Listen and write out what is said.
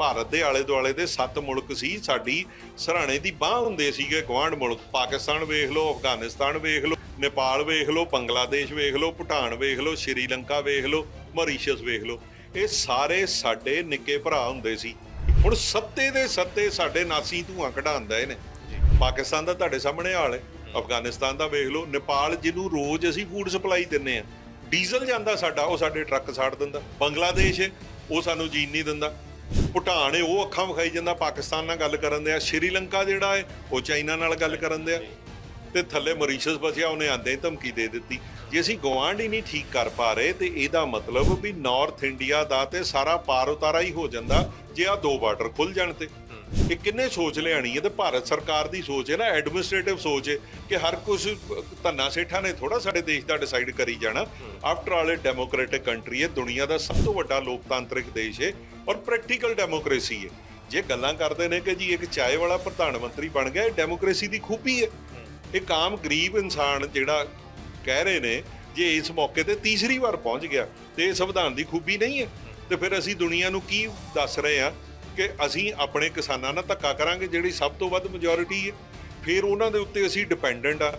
ਭਾਰਤ ਦੇ ਆਲੇ ਦੁਆਲੇ ਦੇ ਸੱਤ ਮੁਲਕ ਸੀ, ਸਾਡੀ ਸਰਾਣੇ ਦੀ ਬਾਹ ਹੁੰਦੇ ਸੀਗੇ ਗਵਾਂਢ ਮੁਲਕ। ਪਾਕਿਸਤਾਨ ਵੇਖ ਲਓ, ਅਫਗਾਨਿਸਤਾਨ ਵੇਖ ਲਓ, ਨੇਪਾਲ ਵੇਖ ਲਓ, ਬੰਗਲਾਦੇਸ਼ ਵੇਖ ਲਓ, ਭੂਟਾਨ ਵੇਖ ਲਓ, ਸ਼੍ਰੀਲੰਕਾ ਵੇਖ ਲਓ ਮੌਰੀਸ਼ੀਅਸ ਵੇਖ ਲਓ। ਇਹ ਸਾਰੇ ਸਾਡੇ ਨਿੱਕੇ ਭਰਾ ਹੁੰਦੇ ਸੀ। ਹੁਣ ਸੱਤੇ ਦੇ ਸੱਤੇ ਸਾਡੇ ਨਾਸੀ ਧੂਆਂ ਕਢਾਉਂਦਾ ਇਹਨੇ। ਪਾਕਿਸਤਾਨ ਦਾ ਤੁਹਾਡੇ ਸਾਹਮਣੇ ਹਾਲ ਹੈ, ਅਫਗਾਨਿਸਤਾਨ ਦਾ ਵੇਖ ਲਓ, ਨੇਪਾਲ ਜਿਹਨੂੰ ਰੋਜ਼ ਅਸੀਂ ਫੂਡ ਸਪਲਾਈ ਦਿੰਨੇ ਆ ਡੀਜ਼ਲ ਜਾਂਦਾ ਸਾਡਾ, ਉਹ ਸਾਡੇ ਟਰੱਕ ਸਾੜ ਦਿੰਦਾ। ਬੰਗਲਾਦੇਸ਼ ਉਹ ਸਾਨੂੰ ਜੀਣ ਨਹੀਂ ਦਿੰਦਾ। ਭੂਟਾਨ ਹੈ ਉਹ ਅੱਖਾਂ ਵਿਖਾਈ ਜਾਂਦਾ, ਪਾਕਿਸਤਾਨ ਨਾਲ ਗੱਲ ਕਰਨ ਦੇ ਆ ਸ਼੍ਰੀਲੰਕਾ ਜਿਹੜਾ ਹੈ ਉਹ ਚਾਈਨਾ ਨਾਲ ਗੱਲ ਕਰਨ ਦੇ ਆ ਤੇ ਥੱਲੇ ਮੌਰੀਸ਼ੀਅਸ ਬਚਿਆ ਉਹਨੇ ਆਂਦੇ ਹੀ ਧਮਕੀ ਦੇ ਦਿੱਤੀ। ਜੇ ਅਸੀਂ ਗਵਾਂਢ ਹੀ ਨਹੀਂ ਠੀਕ ਕਰ ਪਾ ਰਹੇ, ਤੇ ਇਹਦਾ ਮਤਲਬ ਵੀ ਨਾਰਥ ਇੰਡੀਆ ਦਾ ਤੇ ਸਾਰਾ ਪਾਰ ਉਤਾਰਾ ਹੀ ਹੋ ਜਾਂਦਾ, ਜੇ ਆ ਦੋ ਬਾਰਡਰ ਖੁੱਲ ਜਾਣ ਤੇ। ਇਹ ਕਿੰਨੇ ਸੋਚ ਲਿਆਣੀ ਹੈ ਤੇ ਭਾਰਤ ਸਰਕਾਰ ਦੀ ਸੋਚ ਹੈ ਨਾ ਐਡਮਿਨਿਸਟ੍ਰੇਟਿਵ ਸੋਚ ਹੈ ਕਿ ਹਰ ਕੁਝ ਧੰਨਾ ਸੇਠਾਂ ਨੇ ਥੋੜਾ ਸਾਡੇ ਦੇਸ਼ ਦਾ ਡਿਸਾਈਡ ਕਰੀ ਜਾਣਾ। ਆਫਟਰ ਆਲ ਇਹ ਡੈਮੋਕ੍ਰੈਟਿਕ ਕੰਟਰੀ ਹੈ ਦੁਨੀਆ ਦਾ ਸਭ ਤੋਂ ਵੱਡਾ ਲੋਕਤਾਂਤਰਿਕ ਦੇਸ਼ ਹੈ ਔਰ ਪ੍ਰੈਕਟੀਕਲ ਡੈਮੋਕ੍ਰੇਸੀ ਹੈ। ਜੇ ਗੱਲਾਂ ਕਰਦੇ ਨੇ ਕਿ ਜੀ ਇੱਕ ਚਾਏ ਵਾਲਾ ਪ੍ਰਧਾਨ ਮੰਤਰੀ ਬਣ ਗਿਆ, ਇਹ ਡੈਮੋਕ੍ਰੇਸੀ ਦੀ ਖੂਬੀ ਹੈ। ਇੱਕ ਆਮ ਗਰੀਬ ਇਨਸਾਨ ਜਿਹੜਾ ਕਹਿ ਰਹੇ ਨੇ, ਜੇ ਇਸ ਮੌਕੇ ਤੇ ਤੀਸਰੀ ਵਾਰ ਪਹੁੰਚ ਗਿਆ, ਤੇ ਇਹ ਸੰਵਿਧਾਨ ਦੀ ਖੂਬੀ ਨਹੀਂ ਹੈ। ਤੇ ਫਿਰ ਅਸੀਂ ਦੁਨੀਆ ਨੂੰ ਕੀ ਦੱਸ ਰਹੇ ਹਾਂ ਕਿ ਅਸੀਂ ਆਪਣੇ ਕਿਸਾਨਾਂ ਨਾਲ ਧੱਕਾ ਕਰਾਂਗੇ, ਜਿਹੜੀ ਸਭ ਤੋਂ ਵੱਧ ਮੈਜੋਰਿਟੀ ਹੈ। ਫਿਰ ਉਹਨਾਂ ਦੇ ਉੱਤੇ ਅਸੀਂ ਡਿਪੈਂਡੈਂਟ ਆ